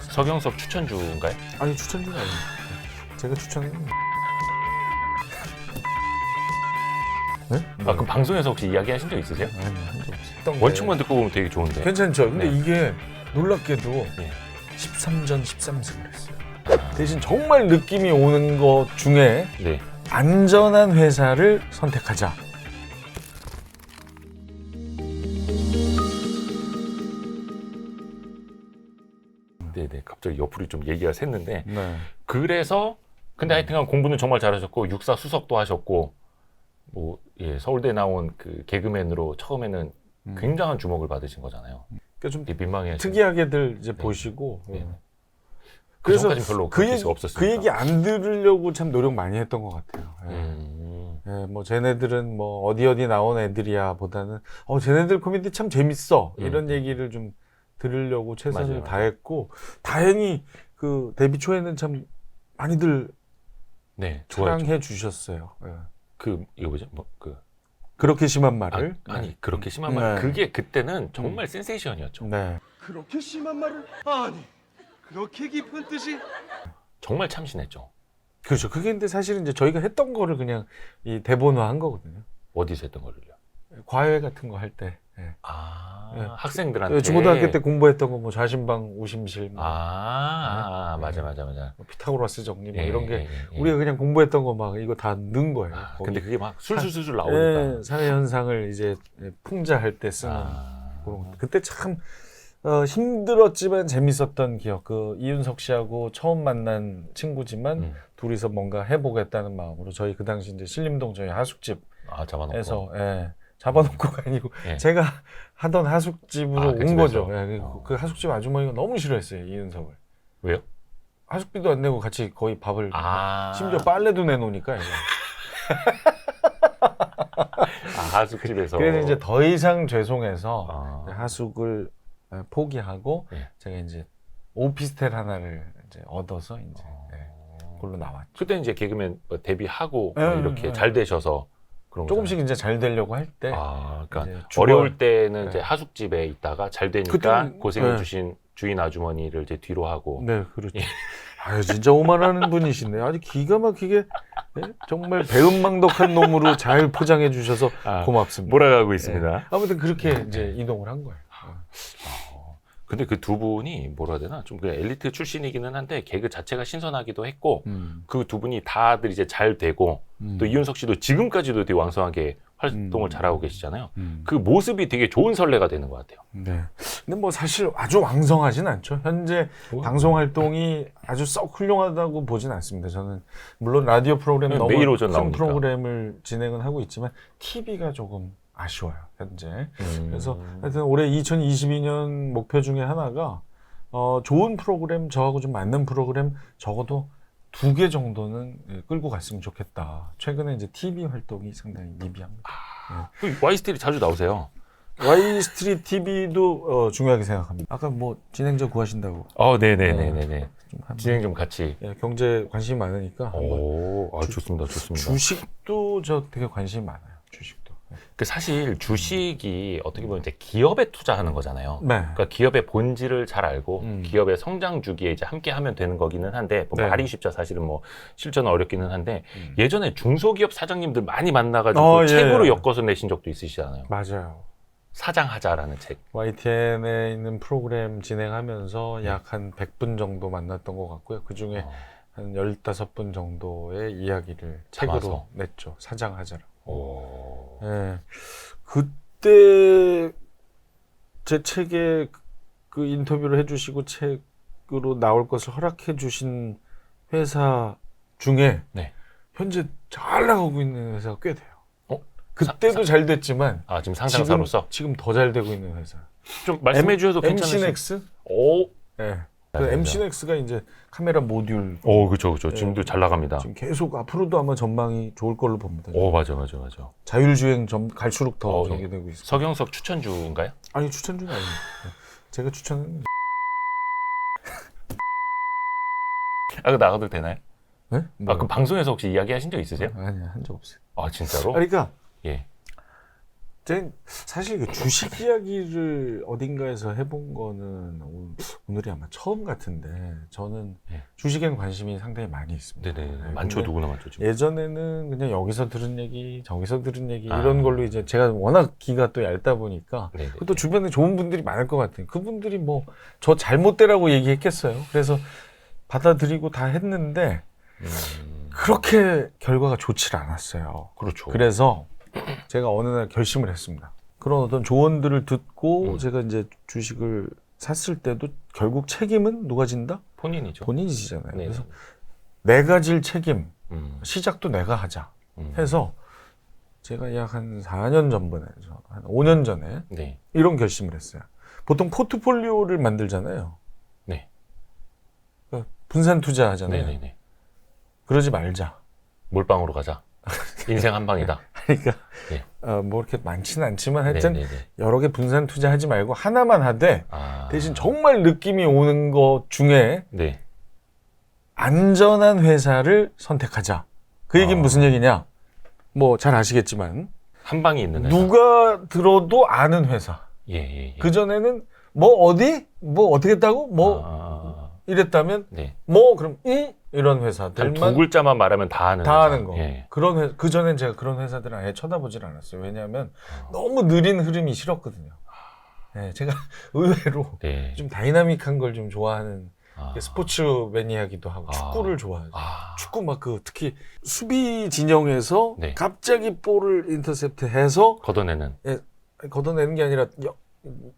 서경석 추천주인가요? 아니 추천주는 아닙니다. 제가 추천은 네? 아 그럼 방송에서 혹시 이야기하신 적 있으세요? 아니 한적 없어요. 원칙만 듣고 보면 되게 좋은데. 괜찮죠. 근데 네. 이게 놀랍게도 네. 13전 13승을 했어요. 대신 정말 느낌이 오는 것 중에 네. 안전한 회사를 선택하자. 네네. 갑자기 옆으로 좀 얘기가 샜는데 네. 그래서 근데 하여튼간 공부는 정말 잘하셨고 육사 수석도 하셨고 뭐 예, 서울대 나온 그 개그맨으로 처음에는 음. 굉장한 주목을 받으신 거잖아요. 그러니까 좀 되게 민망해. 특이하게들 이제 보시고 네. 예. 그 그래서 전까진 별로 그 얘기 수 없었으니까. 그 얘기 안 들으려고 참 노력 많이 했던 것 같아요. 예. 음. 예, 뭐 쟤네들은 뭐 어디 어디 나온 애들이야 보다는 어 쟤네들 코미디 참 재밌어 음. 이런 얘기를 좀 들으려고 최선을 맞아요. 다했고 다행히 그 데뷔 초에는 참 많이들 네. 사랑해 주셨어요. 예. 그 이거 뭐죠? 뭐그 그렇게 심한 아, 말을 아 니 그렇게 심한 말. 네. 그게 그때는 정말 센세이션이었죠. 네. 그렇게 심한 말을 아니 그렇게 깊은 뜻이 정말 참신했죠. 그렇죠. 그게 근데 사실은 이제 저희가 했던 거를 그냥 이 대본화 한 거거든요. 어디서 했던 거를요? 과외 같은 거 할 때. 예. 아 네. 학생들한테 중고등학교 때 공부했던 거 뭐 자신방 우심실 뭐, 아, 아, 아, 네. 맞아 맞아 맞아. 뭐 피타고라스 정리 뭐 예, 이런 게 예, 예. 우리가 그냥 공부했던 거 막 이거 다 넣은 거예요. 아, 거기. 근데 그게 막 술술술술 나오니까. 예, 사회 현상을 이제 풍자할 때 쓰는 아, 그런 거. 그때 참 어, 힘들었지만 재밌었던 기억. 그 이윤석 씨하고 처음 만난 친구지만 음. 둘이서 뭔가 해보겠다는 마음으로 저희 그 당시 이제 신림동 저희 하숙집에서 아 잡아놓고. 예, 잡아놓고가 아니고 예. 제가 하던 하숙집으로 아, 그온 집에서? 거죠. 예, 그, 어. 그 하숙집 아주머니가 너무 싫어했어요 이윤석을. 왜요? 하숙비도 안 내고 같이 거의 밥을 아 심지어 빨래도 내놓으니까 얘가. 아, 하숙집에서. 그래서 이제 더 이상 죄송해서 아, 하숙을 어, 포기하고 네. 제가 이제 오피스텔 하나를 이제 얻어서 이제 네, 그걸로 나왔죠. 그때 이제 개그맨 뭐 데뷔하고 뭐 네, 이렇게 네. 잘 되셔서 그런 조금씩 이제 잘 되려고 할 때 아, 그러니까 이제 어려울 때는 네. 이제 하숙집에 있다가 잘 되니까 그때는- 고생해 네. 주신 주인 아주머니를 이제 뒤로 하고 네 그렇죠. 예. 아유 진짜 오만하는 분이시네. 아주 기가 막히게 네? 정말 배은망덕한 놈으로 잘 포장해 주셔서 아, 고맙습니다. 몰아가고 네. 아무튼 그렇게 네. 이제 이동을 한 거예요. 근데 그 두 분이 뭐라 해야 되나 좀 그 엘리트 출신이기는 한데 개그 자체가 신선하기도 했고 음. 그 두 분이 다들 이제 잘 되고 음. 또 이윤석 씨도 지금까지도 되게 왕성하게 활동을 음. 잘하고 계시잖아요. 음. 그 모습이 되게 좋은 선례가 되는 것 같아요. 네. 근데 뭐 사실 아주 왕성하진 않죠. 현재 방송 활동이 아주 썩 훌륭하다고 보진 않습니다. 저는 물론 라디오 프로그램 네, 너무 매일 오전 큰 나오니까. 프로그램을 진행은 하고 있지만 TV가 조금 아쉬워요. 현재. 음. 그래서 하여튼 올해 2022년 목표 중에 하나가 어, 좋은 프로그램 저하고 좀 맞는 프로그램 적어도 두 개 정도는 예, 끌고 갔으면 좋겠다. 최근에 이제 TV 활동이 상당히 미비합니다. 그 와이스틸이 자주 나오세요. 스트리트 TV도 어, 중요하게 생각합니다. 아까 뭐 진행자 구하신다고 어, 네네네네네. 좀 한번 진행 좀 같이. 예, 경제 관심이 많으니까 오, 아, 주- 좋습니다, 좋습니다. 주식도 저 되게 관심이 많아요. 주식도. 그 사실 주식이 어떻게 보면 이제 기업에 투자하는 거잖아요. 네. 그러니까 기업의 본질을 잘 알고 음. 기업의 성장 주기에 이제 함께 하면 되는 거기는 한데 뭐 네. 말이 쉽죠 사실은 뭐 실전은 어렵기는 한데 음. 예전에 중소기업 사장님들 많이 만나가지고 어, 예. 책으로 엮어서 내신 적도 있으시잖아요. 맞아요. 사장하자라는 책. YTN에 있는 프로그램 진행하면서 약한 100분 정도 만났던 것 같고요. 그 중에 어. 한 15분 정도의 이야기를 책으로 담아서. 냈죠. 사장하자라고. 오. 예. 그때 제 책에 그- 그 인터뷰를 해주시고 책으로 나올 것을 허락해 주신 회사 중에 네. 현재 잘 나가고 있는 회사가 꽤 돼요. 어? 그때도 잘 됐지만 아 지금 상장사로서 지금, 지금 더 잘 되고 있는 회사. 좀 말씀해 주셔도 괜찮으세요? MC넥스? 오. 네. 그 맞아요. MC넥스가 이제 카메라 모듈 오 그렇죠 그렇죠. 예. 지금도 잘 나갑니다. 지금 계속 앞으로도 아마 전망이 좋을 걸로 봅니다. 오 맞아 맞아 맞아. 자율주행 점 갈수록 더 어, 저기 되고 있어요. 서경석 추천주인가요? 아니 추천주는 아닙니다. 네. 제가 추천은 아 그 나가도 되나요? 네? 아 그럼 방송에서 혹시 이야기하신 적 있으세요? 아니요 한적 없어요. 아 진짜로? 그러니까 예. 제 사실 그 주식 이야기를 어딘가에서 해본 거는 오- 오늘이 아마 처음 같은데 저는 예. 주식에는 관심이 상당히 많이 있습니다. 네네. 네, 많죠. 근데 누구나 많죠. 지금. 예전에는 그냥 여기서 들은 얘기, 저기서 들은 얘기 아. 이런 걸로 이제 제가 워낙 귀가 또 얇다 보니까. 또 주변에 좋은 분들이 많을 것 같아요. 그분들이 뭐 저 잘못되라고 얘기했겠어요. 그래서 받아들이고 다 했는데 음, 그렇게 결과가 좋질 않았어요. 그렇죠. 그래서 제가 어느 날 결심을 했습니다. 그런 어떤 조언들을 듣고 음. 제가 이제 주식을 샀을 때도 결국 책임은 누가 진다? 본인이죠. 본인이 지잖아요. 네. 그래서 내가 질 책임, 음, 시작도 내가 하자 음. 해서 제가 약 한 4년 전번에, 한 5년 전에 네. 이런 결심을 했어요. 보통 포트폴리오를 만들잖아요. 네. 그러니까 분산 투자하잖아요. 네네네. 그러지 말자. 몰빵으로 가자. 인생 한 방이다. 그러니까 네. 어, 뭐 이렇게 많지는 않지만 하여튼 네 네 네. 여러 개 분산 투자하지 말고 하나만 하되 아. 대신 정말 느낌이 오는 것 중에 네. 안전한 회사를 선택하자. 그 얘기는 아. 무슨 얘기냐? 뭐 잘 아시겠지만 한 방이 있는 회사. 누가 들어도 아는 회사. 예, 예, 예. 그 전에는 뭐 어디 뭐 어떻게 했다고 뭐 아, 이랬다면 네. 뭐 그럼 이 이런 한 회사들만 두 글자만 말하면 다 아는 다 회사. 아는 거. 예. 그런 회, 그 전엔 제가 그런 회사들을 아예 쳐다보질 않았어요. 왜냐하면 아. 너무 느린 흐름이 싫었거든요. 네, 제가 의외로 네. 좀 다이나믹한 걸 좀 좋아하는 아. 스포츠 매니아기도 하고 아. 축구를 좋아하죠. 아. 축구 막 그 특히 수비 진영에서 네. 갑자기 볼을 인터셉트해서 걷어내는. 걷어내는 게 아니라 역,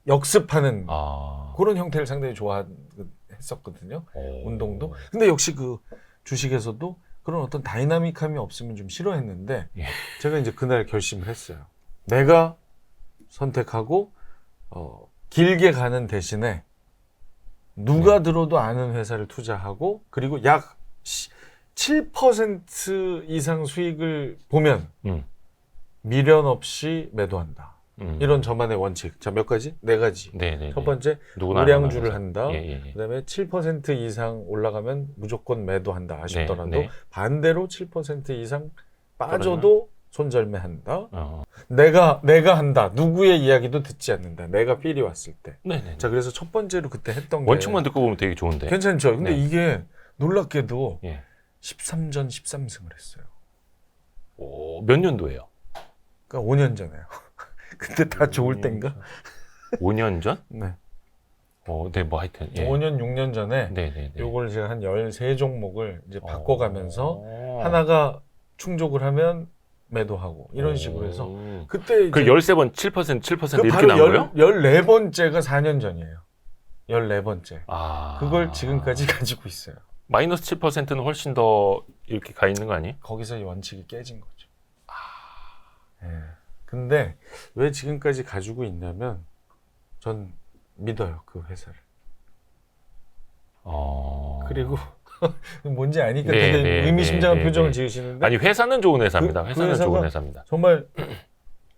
역습하는 아. 그런 형태를 상당히 좋아 했었거든요. 오. 운동도. 근데 역시 그 주식에서도 그런 어떤 다이나믹함이 없으면 좀 싫어했는데 예. 제가 이제 그날 결심을 했어요. 내가 선택하고 어, 길게 가는 대신에 누가 네. 들어도 아는 회사를 투자하고 그리고 약 7% 이상 수익을 보면 음. 미련 없이 매도한다. 음. 이런 저만의 원칙. 자, 몇 가지? 네 가지. 네네. 첫 번째, 누구나 우량주를 한다. 예, 예, 예. 그다음에 7% 이상 올라가면 무조건 매도한다. 아쉽더라도 네, 네. 반대로 7% 이상 빠져도 손절매한다. 어. 내가 내가 한다. 누구의 이야기도 듣지 않는다. 내가 필이 왔을 때. 네네. 자, 그래서 첫 번째로 그때 했던 게 원칙만 듣고 보면 되게 좋은데. 괜찮죠. 근데 네. 이게 놀랍게도 예. 13전 13승을 했어요. 오, 몇 년도예요? 그러니까 5년 전에요. 그때 다 좋을 땐가? 5년 전? 네. 어, 네, 뭐 하여튼. 예. 5년 6년 전에 네네네. 요걸 제가 한 13종목을 이제 바꿔가면서 어. 하나가 충족을 하면 매도하고 이런 식으로 해서 오. 그때 이제 그 13번 7% 7%그 이렇게 바로 나온 거예요? 14번째가 4년 전이에요. 14번째. 아. 그걸 지금까지 가지고 있어요. 마이너스 7%는 훨씬 더 이렇게 가 있는 거 아니에요? 거기서 이 원칙이 깨진 거죠. 예. 근데 왜 지금까지 가지고 있냐면 전 믿어요 그 회사를. 어. 그리고 뭔지 아니까 네, 되게 네, 의미심장한 네, 네, 표정을 네. 지으시는데 아니 회사는 좋은 회사입니다. 그- 그 회사는 회사가 좋은 회사입니다. 정말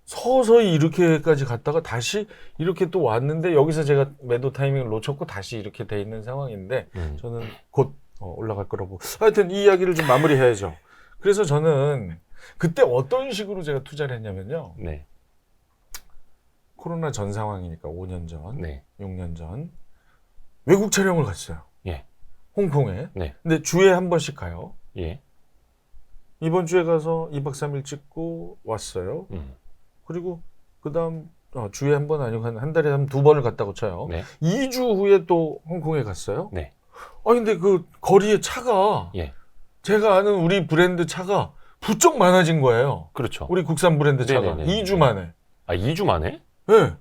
서서히 이렇게까지 갔다가 다시 이렇게 또 왔는데 여기서 제가 매도 타이밍을 놓쳤고 다시 이렇게 돼 있는 상황인데 음. 저는 곧 어, 올라갈 거라고. 하여튼 이 이야기를 좀 마무리해야죠. 그래서 저는 그때 어떤 식으로 제가 투자를 했냐면요. 네. 코로나 전 상황이니까 5년 전, 네. 6년 전 외국 촬영을 갔어요. 예. 홍콩에. 네. 근데 주에 한 번씩 가요. 예. 이번 주에 가서 2박 3일 찍고 왔어요. 음. 그리고 그다음 어, 주에 한 번 아니고 한, 한 달에 한 두 번을 갔다고 쳐요. 네. 2주 후에 또 홍콩에 갔어요. 네. 아 근데 그 거리에 차가 예. 제가 아는 우리 브랜드 차가 부쩍 많아진 거예요. 그렇죠. 우리 국산 브랜드 차가 네네네. 2주 만에. 아, 2주 만에? 예. 네.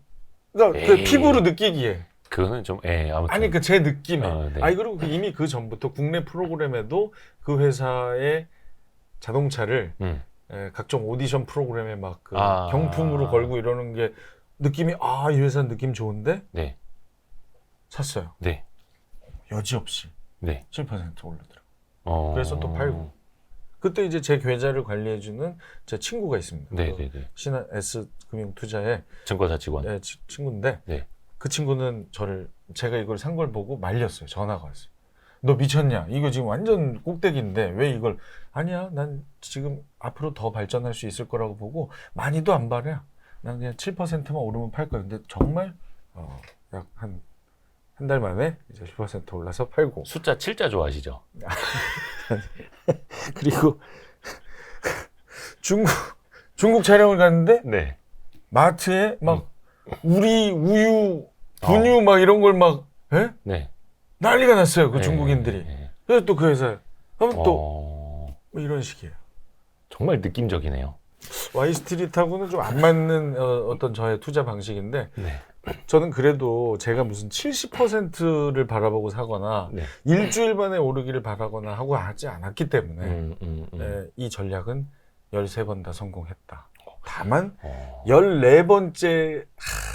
그러니까 그 에이. 피부로 느끼기에. 그거는 좀 예, 아무튼. 아니 그 제 느낌에. 어, 네. 아니 그리고 그 이미 그 전부터 국내 프로그램에도 그 회사의 자동차를 음. 예, 각종 오디션 프로그램에 막그 아. 경품으로 걸고 이러는 게 느낌이 아 이 회사 느낌 좋은데 네. 샀어요. 네. 여지없이 네. 7% 올르더라고. 어. 그래서 또 팔고. 그때 이제 제 계좌를 관리해주는 제 친구가 있습니다. 네, 그 네, 네. 신한 S 금융투자의 증권사 직원. 네, 치- 친구인데 네. 그 친구는 저를 제가 이걸 산 걸 보고 말렸어요. 전화가 왔어요. 너 미쳤냐? 이거 지금 완전 꼭대기인데 왜 이걸 아니야? 난 지금 앞으로 더 발전할 수 있을 거라고 보고 많이도 안 발해. 난 그냥 7%만 오르면 팔 거야. 근데 정말 어, 약한 한 달 만에 이제 10% 올라서 팔고 숫자 7자 좋아하시죠? 그리고 중국 중국 촬영을 갔는데 네. 마트에 막 우리 우유 분유 막 이런 걸막 예? 네. 난리가 났어요. 그 네, 중국인들이. 네. 그래서 또 그 회사 그럼 또 어, 뭐 이런 식이에요. 정말 느낌적이네요. 와이스트리트하고는 좀 안 맞는 어, 어떤 저의 투자 방식인데 네. 저는 그래도 제가 무슨 70%를 바라보고 사거나 네. 일주일 만에 오르기를 바라거나 하고 하지 않았기 때문에 음, 음, 음. 예, 이 전략은 13번 다 성공했다. 다만 어. 14번째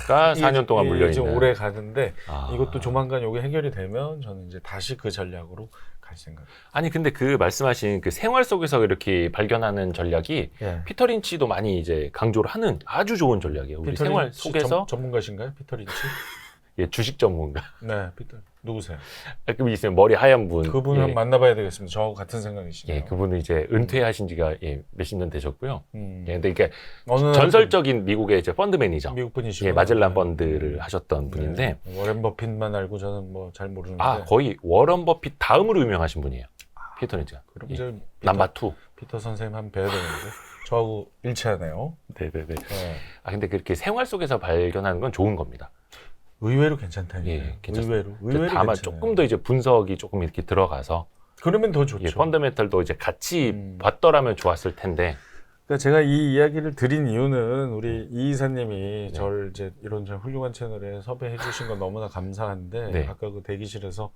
가 4년 동안 물려 있는. 오래 가는데 아. 이것도 조만간 이게 해결이 되면 저는 이제 다시 그 전략으로 갈 생각. 아니 근데 그 말씀하신 그 생활 속에서 이렇게 발견하는 전략이 예. 피터 린치도 많이 이제 강조를 하는 아주 좋은 전략이에요. 우리 피터 생활 린치 속에서 전, 전문가신가요, 피터 린치? 예, 주식 전문가. 네, 피터 누구세요? 그 있으면 머리 하얀 분. 그분을 예. 한번 만나봐야 되겠습니다. 저하고 같은 생각이시네요. 예, 그분은 이제 은퇴하신 지가 예, 몇십 년 되셨고요. 음. 예, 근데 이게 어느 전설적인 미국의 이제 펀드 매니저. 미국 분이시고 예, 마젤란 펀드를 하셨던 분인데 네. 워렌 버핏만 알고 저는 뭐 잘 모르는데 아, 거의 워런 버핏 다음으로 유명하신 분이에요. 피터 린치가. 그럼 예. 이제 남바 투. 피터 선생님 한번 뵈야 되는데 저하고 일치하네요. 네, 네, 네. 네. 아, 근데 그렇게 생활 속에서 발견하는 건 좋은 겁니다. 의외로 괜찮다니까요. 예, 괜찮습니다. 의외로 의외로 다만 괜찮아요. 조금 더 이제 분석이 조금 이렇게 들어가서 그러면 더 좋죠. 예, 펀더멘털도 이제 같이 음. 봤더라면 좋았을 텐데 그러니까 제가 이 이야기를 드린 이유는 우리 음. 이 이사님이 네. 저를 이제 이런 저 훌륭한 채널에 섭외해 주신 건 너무나 감사한데 네. 아까 그 대기실에서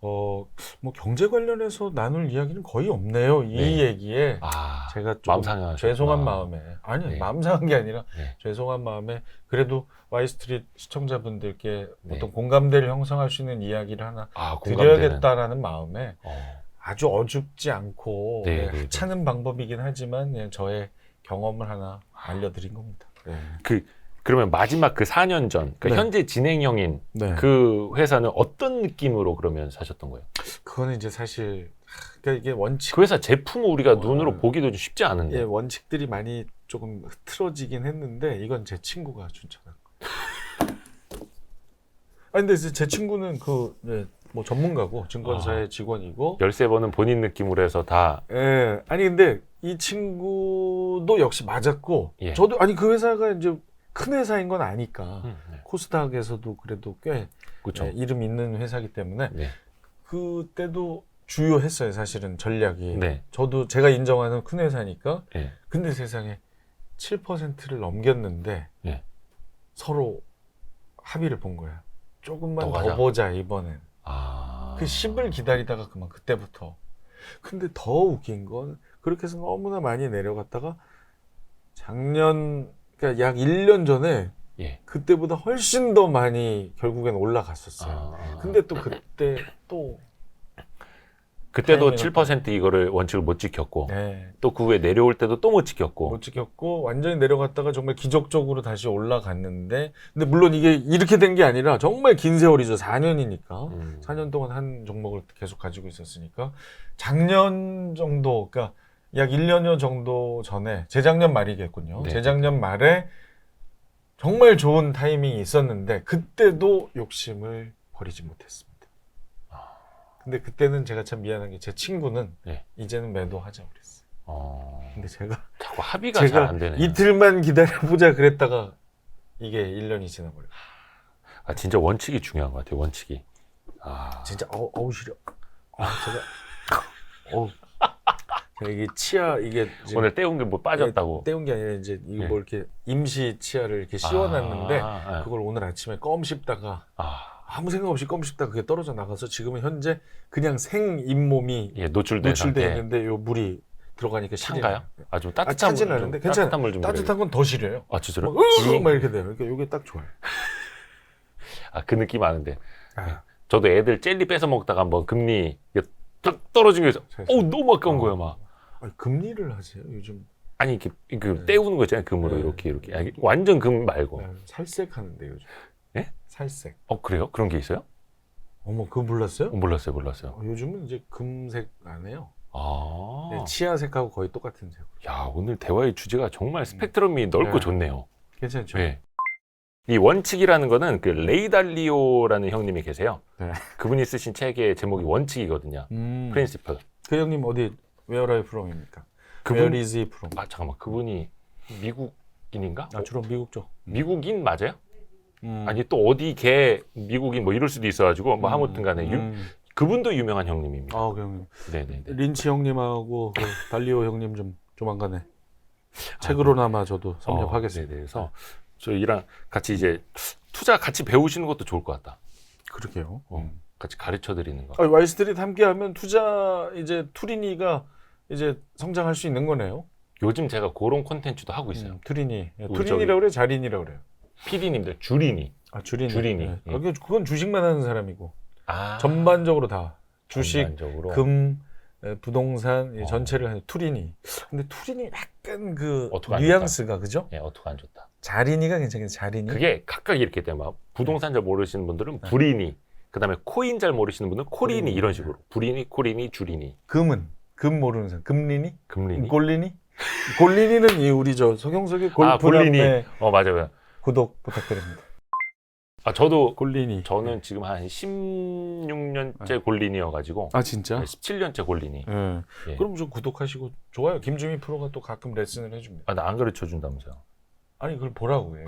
어 뭐 경제 관련해서 나눌 이야기는 거의 없네요. 이 네. 얘기에 아 제가 좀 마음 상하셨구나. 죄송한 마음에 아니 네. 마음 상한 게 아니라 네. 죄송한 마음에 그래도 와이스트릿 시청자분들께 네. 어떤 공감대를 형성할 수 있는 이야기를 하나 아. 드려야겠다라는 마음에 어, 아주 어줍지 않고 네, 네, 네, 네. 하찮은 방법이긴 하지만 그냥 저의 경험을 하나 알려드린 겁니다. 네. 그 러면 마지막 그 4년 전, 그 네. 현재 진행형인 네. 그 회사는 어떤 느낌으로 그러면 사셨던 거예요? 그거는 이제 사실 하, 그러니까 이게 원칙 그 회사 제품을 우리가 눈으로 어. 보기도 좀 쉽지 않은데. 예, 원칙들이 많이 조금 흐트러지긴 했는데 이건 제 친구가 추천한 거. 아 근데 제 친구는 그뭐 전문가고 증권사의 직원이고 13번은 본인 느낌으로 해서 다 예 아니 근데 이 친구도 역시 맞았고 예. 저도 아니 그 회사가 이제 큰 회사인 건 아니까 음, 네. 코스닥에서도 그래도 꽤 그렇죠. 예, 이름 있는 회사기 때문에 네. 그때도 주요했어요 사실은 전략이 네. 저도 제가 인정하는 큰 회사니까 네. 근데 세상에 7%를 넘겼는데 네. 서로 합의를 본 거야 조금만 더 더. 보자 이번엔 아. 그 10을 기다리다가 그만 그때부터 근데 더 웃긴 건 그렇게 해서 너무나 많이 내려갔다가 작년 그러니까 약 1년 전에 예. 그때보다 훨씬 더 많이 결국엔 올라갔었어요 아. 근데 또 그때 또 그때도 타이밍을 7% 이거를 원칙을 못 지켰고 네, 또 그 후에 내려올 때도 또 못 지켰고 못 지켰고 완전히 내려갔다가 정말 기적적으로 다시 올라갔는데 근데 물론 이게 이렇게 된 게 아니라 정말 긴 세월이죠 4년이니까 음. 4년 동안 한 종목을 계속 가지고 있었으니까 작년 정도 그러니까 약 1년여 정도 전에 재작년 말이겠군요 네. 재작년 말에 정말 좋은 타이밍이 있었는데 그때도 욕심을 버리지 못했습니다 근데 그때는 제가 참 미안한 게 제 친구는 네. 이제는 매도하자고 그랬어요 어. 근데 제가 자꾸 합의가 잘 안 되네. 이틀만 기다려보자 그랬다가 이게 1년이 지나버렸어요. 아 진짜 원칙이 중요한 것 같아요. 원칙이. 아. 진짜 어우, 어우 시려. 아 제가 어우 이게 치아 이게 지금 오늘 떼운 게 뭐 빠졌다고. 떼운 게 아니라 이제 이거 네. 뭐 이렇게 임시 치아를 이렇게 씌워놨는데 아, 그걸 오늘 아침에 껌 씹다가 아, 아무 생각 없이 껌 씹다가 그게 떨어져 나가서 지금은 현재 그냥 생 잇몸이 예, 노출된 노출돼 상태. 있는데 요 물이 들어가니까 시려요. 찬가요? 아, 좀 아, 따뜻한 차진 물, 않은데 좀 괜찮아요. 따뜻한 물 좀 따뜻한 건 더 시려요. 아, 진짜로? 막, 으악 막 이렇게 돼요. 그러니까 이게 딱 좋아요. 아, 그 느낌 아는데. 아. 저도 애들 젤리 뺏어 먹다가 한번 금리 이게 딱 떨어진 거에서 세상에. 어 너무 아까운 어. 거예요, 막. 아니, 금리를 하세요 요즘 아니 이렇게 그 네. 떼우는 거 있잖아요, 금으로 네. 이렇게 이렇게. 아니, 완전 금 말고. 네, 살색하는데 요즘 예? 살색 어, 그래요? 그런 게 있어요? 어머 그거 몰랐어요? 어, 몰랐어요, 몰랐어요. 어, 요즘은 이제 금색 안 해요 아. 네, 치아색하고 거의 똑같은 색 야, 오늘 대화의 주제가 정말 스펙트럼이 넓고 네. 좋네요. 괜찮죠. 네. 이 원칙이라는 거는 그 레이달리오라는 형님이 계세요. 네. 그분이 쓰신 책의 제목이 원칙이거든요. 음, 프린시플. 그 형님 어디 Where are you from입니까? 그분 Where is he from? 아 잠깐만 그분이 미국인인가? 아, 주로 미국 쪽. 미국인 맞아요? 음. 아니 또 어디 개 미국인 뭐 이럴 수도 있어가지고 뭐 아무튼간에 유- 음. 그분도 유명한 형님입니다. 아, 그 형님. 네네네. 린치 형님하고 그 달리오 형님 좀 조만간에 책으로나마 저도 섭렵하겠습니다. 어, 네네. 그래서 저희랑 같이 이제 투자 같이 배우시는 것도 좋을 것 같다. 그러게요. 어, 같이 가르쳐 드리는 거. 아, 와이스트리트 함께하면 투자 이제 투리니가 이제 성장할 수 있는 거네요. 요즘 제가 그런 콘텐츠도 하고 있어요. 음, 투리니. 우리 투리니라고 그래요? 자린이라고 그래요? PD님들 주린이. 아, 주리니. 주리니. 네. 예. 그게- 그건 주식만 하는 사람이고 아, 전반적으로 다 주식, 전반적으로. 금, 에, 부동산 이 어. 전체를 하는 투리니. 근데 투리니 약간 그 어떡 뉘앙스가 그죠? 예, 어떻게 안 좋다. 자린이가 괜찮겠네. 자린이. 그게 각각 이렇게 돼요. 막 부동산 잘 모르시는 분들은 네. 부리니, 그다음에 코인 잘 모르시는 분들은 코리니 코리니. 이런 식으로. 부리니, 코리니, 주리니, 금은 금 모르는 사람. 금리니? 금리니. 골리니? 골리니는 이 우리 저 골프 아, 골리니. 남매 어 맞아요. 구독 부탁드립니다. 아 저도 골리니. 저는 지금 한 16년째 골린이어가지고 아 진짜? 17년째 골린이. 예. 예. 그럼 좀 구독하시고 좋아요. 김주미 프로가 또 가끔 레슨을 해줍니다. 아, 나 안 가르쳐 준다면서요. 아니 그걸 보라고 해요.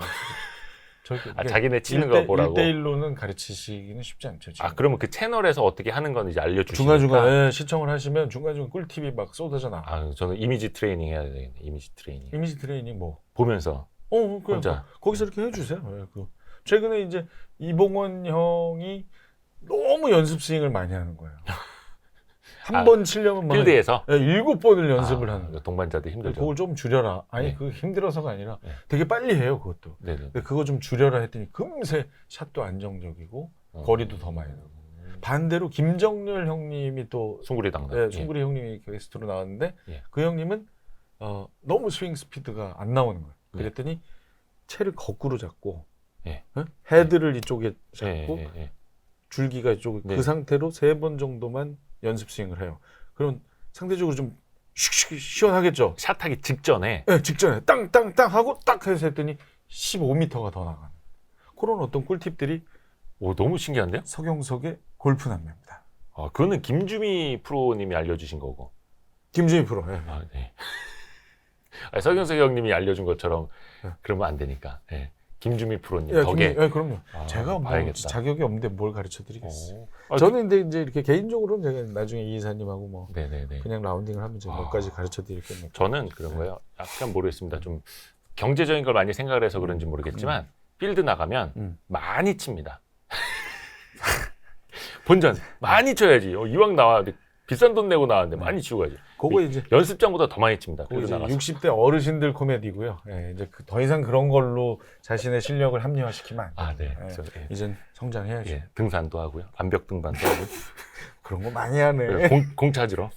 아, 자기네 치는 거 보라고. 1대1로는 가르치시기는 쉽지 않죠. 지금. 아 그러면 그 채널에서 어떻게 하는 건 이제 알려주시니까. 중간중간에 시청을 하시면 중간중간 꿀팁이 막 쏟아져 나와. 아 저는 이미지 트레이닝 해야 되겠네. 이미지 트레이닝. 이미지 트레이닝 뭐. 보면서 어, 그냥 혼자. 거기서 이렇게 해주세요. 예, 그. 최근에 이제 이봉원 형이 너무 연습 스윙을 많이 하는 거예요. 한 아, 번 치려면 막 필드에서 예, 일곱 번을 연습을 아, 하는 거예요. 동반자들 힘들죠. 그걸 좀 줄여라. 아니 네. 그 힘들어서가 아니라 네. 되게 빨리 해요 그것도. 네네. 근데 그거 좀 줄여라 했더니 금세 샷도 안정적이고 어. 거리도 더 많이 나고. 반대로 김정렬 형님이 또 숭구리 당당. 예, 송구리 형님이 게스트로 나왔는데 예. 그 형님은 어, 너무 스윙 스피드가 안 나오는 거예요. 네. 그랬더니 채를 거꾸로 잡고 예. 어? 헤드를 이쪽에 예, 잡고 예, 예. 줄기가 이쪽에 네. 그 상태로 세 번 정도만 연습 스윙을 해요. 그럼 상대적으로 좀 슉슉 시원하겠죠. 샷하기 직전에 네, 직전에 땅땅땅 하고 딱 해서 했더니 15m가 더 나가는 그런 어떤 꿀팁들이 오 너무 신기한데요? 서경석의 골프 남매입니다. 아 그거는 김주미 프로님이 알려주신 거고. 김준희 프로. 예. 아 네. 아, 서경석 형님이 알려준 것처럼 네. 그러면 안 되니까. 예. 김주미 프로님 예, 덕에. 김준- 예, 그럼요. 아, 제가 뭐 봐야겠다. 자격이 없는데 뭘 가르쳐 드리겠어요. 오. 아, 저는 근데 이제 이렇게 개인적으로는 제가 나중에 이 이사님하고 뭐 그- 네네네. 그냥 라운딩을 하면 제가 아. 몇 가지 가르쳐 드릴 게 뭐. 저는 그런 거예요. 약간 모르겠습니다. 좀 경제적인 걸 많이 생각을 해서 그런지 모르겠지만 필드 나가면 음. 많이 칩니다. 본전 많이 쳐야지. 어, 이왕 나와 비싼 돈 내고 나왔는데 많이 치고 가야지. 그거 이제 연습장보다 더 많이 칩니다. 이제 나가서. 60대 어르신들 코미디고요. 예, 이제 그- 더 이상 그런 걸로 자신의 실력을 합리화시키면 안 돼요. 아, 네. 예, 그래서, 예. 이젠 성장해야죠. 예, 등산도 하고요. 암벽 등반도 하고. 그런 거 많이 하네. 공, 공 찾으러.